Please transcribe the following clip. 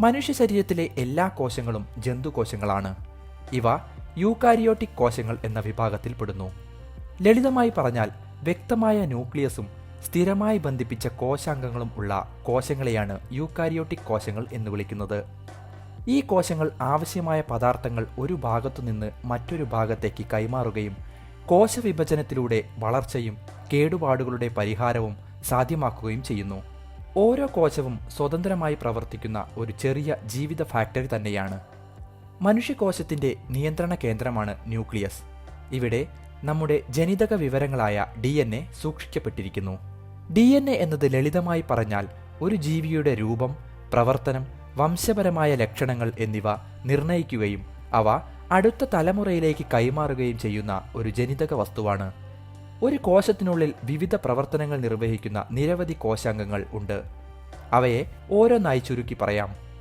മനുഷ്യ ശരീരത്തിലെ എല്ലാ കോശങ്ങളും ജന്തുകോശങ്ങളാണ്. ഇവ യൂക്കാരിയോട്ടിക് കോശങ്ങൾ എന്ന വിഭാഗത്തിൽപ്പെടുന്നു ലളിതമായി പറഞ്ഞാൽ വ്യക്തമായ ന്യൂക്ലിയസും സ്ഥിരമായി ബന്ധിപ്പിച്ച കോശാംഗങ്ങളും ഉള്ള കോശങ്ങളെയാണ് യൂക്കാരിയോട്ടിക് കോശങ്ങൾ എന്ന് വിളിക്കുന്നത്. ഈ കോശങ്ങൾ ആവശ്യമായ പദാർത്ഥങ്ങൾ ഒരു ഭാഗത്തുനിന്ന് മറ്റൊരു ഭാഗത്തേക്ക് കൈമാറുകയും കോശവിഭജനത്തിലൂടെ വളർച്ചയും കേടുപാടുകളുടെ പരിഹാരവും സാധ്യമാക്കുകയും ചെയ്യുന്നു. ഓരോ കോശവും സ്വതന്ത്രമായി പ്രവർത്തിക്കുന്ന ഒരു ചെറിയ ജീവിത ഫാക്ടറി തന്നെയാണ്. മനുഷ്യകോശത്തിന്റെ നിയന്ത്രണ കേന്ദ്രമാണ് ന്യൂക്ലിയസ്. ഇവിടെ നമ്മുടെ ജനിതക വിവരങ്ങളായ ഡി എൻ എ സൂക്ഷിക്കപ്പെട്ടിരിക്കുന്നു. ഡി എൻ എ എന്നത് ലളിതമായി പറഞ്ഞാൽ ഒരു ജീവിയുടെ രൂപം പ്രവർത്തനം വംശപരമായ ലക്ഷണങ്ങൾ എന്നിവ നിർണയിക്കുകയും അവ അടുത്ത തലമുറയിലേക്ക് കൈമാറുകയും ചെയ്യുന്ന ഒരു ജനിതക വസ്തുവാണ്. ഒരു കോശത്തിനുള്ളിൽ വിവിധ പ്രവർത്തനങ്ങൾ നിർവഹിക്കുന്ന നിരവധി കോശാംഗങ്ങൾ ഉണ്ട്. അവയെ ഓരോന്നായി ചുരുക്കി പറയാം.